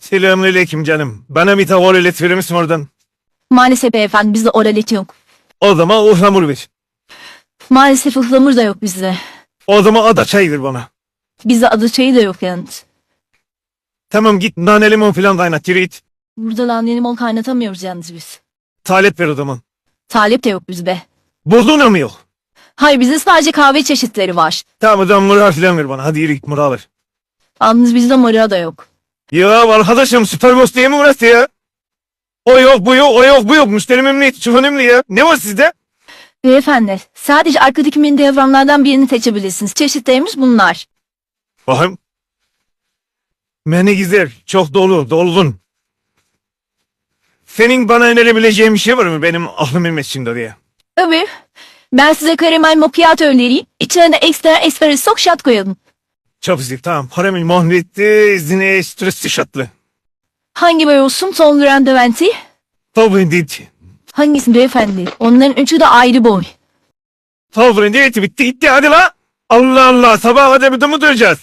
Selamünaleyküm canım. Bana bir tavır ilet verir misin oradan? Maalesef beyefendi bizde oralet yok. O zaman ıhlamur ver. Maalesef ıhlamur da yok bizde. O zaman ada çay ver bana. Bizde adı çayı da yok yalnız. Tamam git nane limon filan kaynat yürü git. Burada lan limon kaynatamıyoruz yalnız biz. Talep ver o zaman. Talep de yok bizde. Bozduğuna mı yok? Hayır bizde sadece kahve çeşitleri var. Tamam o zaman mırar filan ver bana. Hadi yürü git mırar ver. Yalnız bizde mora da yok. Ya arkadaşım Süperboss diye mi burası ya? O yok bu yok o yok bu yok. Müşteri memnuniyeti çok önemli ya. Ne var sizde? Beyefendi sadece arkadaki mini devranlardan birini seçebilirsiniz. Çeşitlerimiz bunlar. Bakın. Menü güzel. Çok dolu. Dolgun. Senin bana önerebileceğin bir şey var mı benim aklım ilmez şimdi oraya? Tabii. Ben size karamel macchiato önereyim. İçine de ekstra espresso shot koyalım. Güzel tamam. Karamel mahvetti. Zine stresli şatlı. Hangi boy olsun? Ton Grand Venti? Favorite. Hangisi beyefendi? Onların üçü de ayrı boy. Favorite bitti gitti hadi la. Allah Allah sabaha kadar bir de mi duracağız?